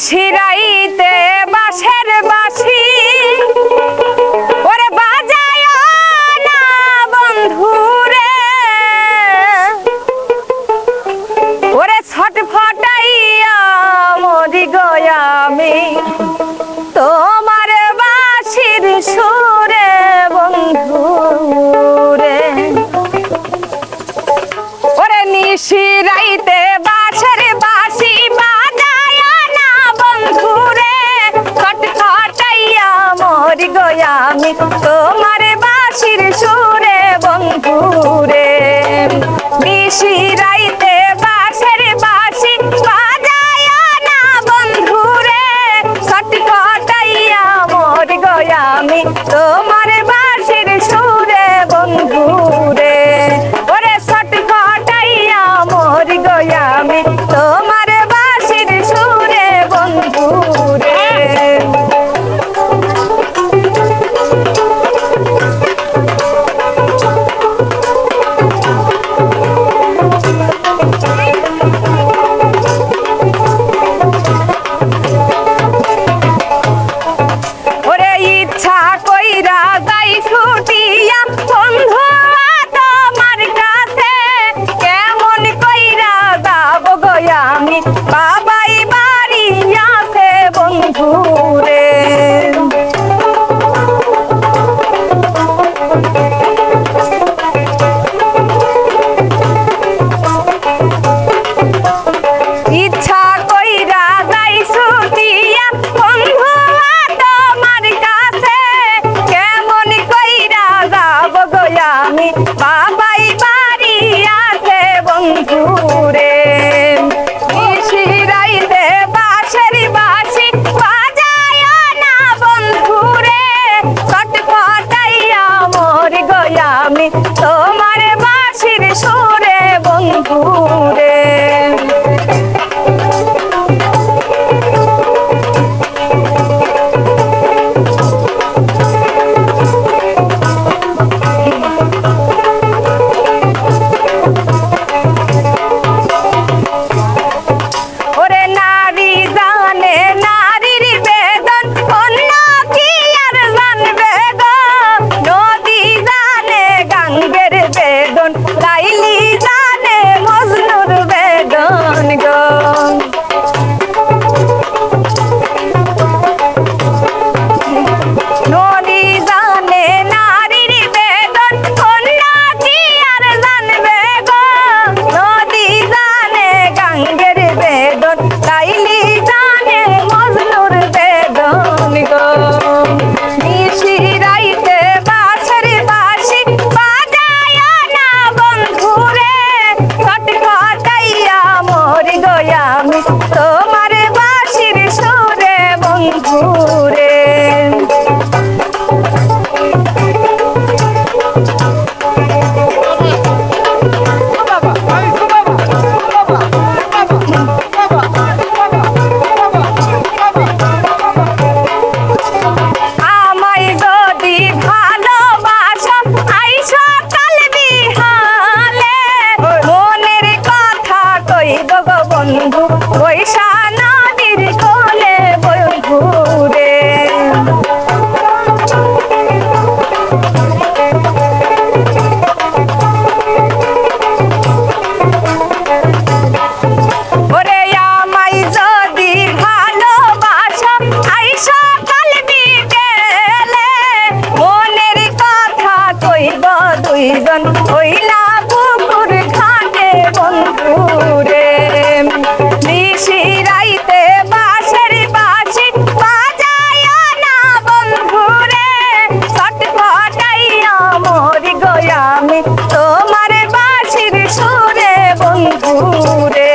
নিশিরাইতে বাসের বাঁশি Faithful. রে গো দুইজন হইলা পুকুর ঘাটে বন্ধুরে। নিশি রাইতে বাঁশের বাঁশি বাজায়া না বন্ধুরে। না মরি গো আমি, তোমার বাঁশির সুরে বন্ধুরে।